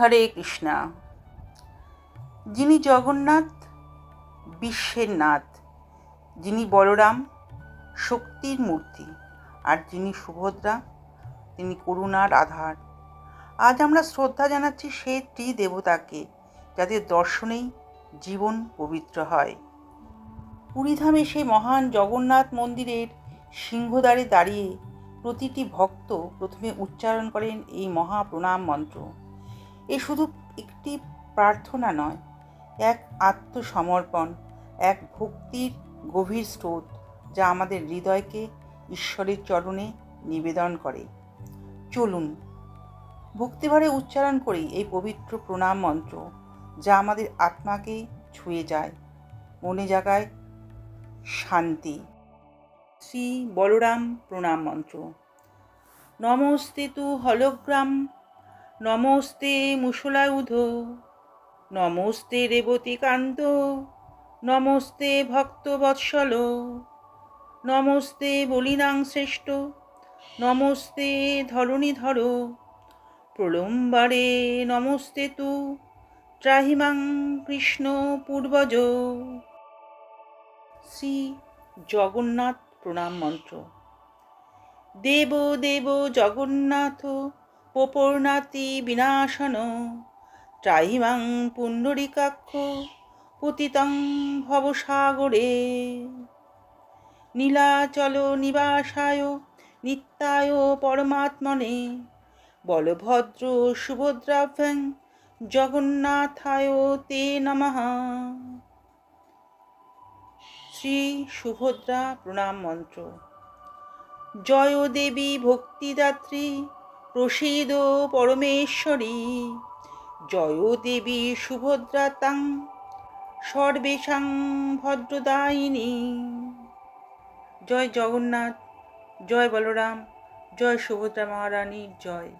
হরে কৃষ্ণা। যিনি জগন্নাথ, বিশ্বের নাথ। যিনি বলরাম, শক্তির মূর্তি। আর যিনি সুভদ্রা, তিনি করুণার আধার। আজ আমরা শ্রদ্ধা জানাচ্ছি সেই ত্রি দেবতাকে যাদের দর্শনেই জীবন পবিত্র হয়। পুরীধামে সেই মহান জগন্নাথ মন্দিরের সিংহদ্বারে দাঁড়িয়ে প্রতিটি ভক্ত প্রথমে উচ্চারণ করেন এই মহা প্রণাম মন্ত্র। এ শুধু একটি প্রার্থনা নয়, এক আত্মসমর্পণ, এক ভক্তির গভীর স্রোত যা আমাদের হৃদয়কে ঈশ্বরের চরণে নিবেদন করে। চলুন, ভক্তিভরে উচ্চারণ করি এই পবিত্র প্রণাম মন্ত্র যা আমাদের আত্মাকে ছুঁয়ে যায়। মনে জাগায় শান্তি। শ্রী বলরাম প্রণাম মন্ত্র। নমস্তে তু হলগ্রাম নমস্তে মুসলাউধ নমস্তে রেবতীকান্ত। নমস্তে ভক্তবৎসল। নমস্তে বলিনাং শ্রেষ্ঠ। নমস্তে ধরণীধর। প্রলম্বারে নমস্তে তু। ত্রাহিমাং কৃষ্ণ পূর্বজ। শ্রী জগন্নাথ প্রণাম মন্ত্র। দেব দেব জগন্নাথ। পোপর্ণাতি বিনাশন। ত্রাহিমাং পুণ্ডরিকাক্ষ পতিতং ভবসাগরে। নীলাচল নিবাসায় নিত্যায় পরমাত্মনে। বলভদ্র সুভদ্রাভ্যাং জগন্নাথায় তে নমঃ। শ্রী সুভদ্রা প্রণাম মন্ত্র। জয় দেবী ভক্তিদাত্রী। প্রসীদ পরমেশ্বরী। জয় দেবী সুভদ্রা তাং সর্বেশাং ভদ্রদায়িনী। জয় জগন্নাথ, জয় বলরাম, জয় সুভদ্রা মহারানীর জয়।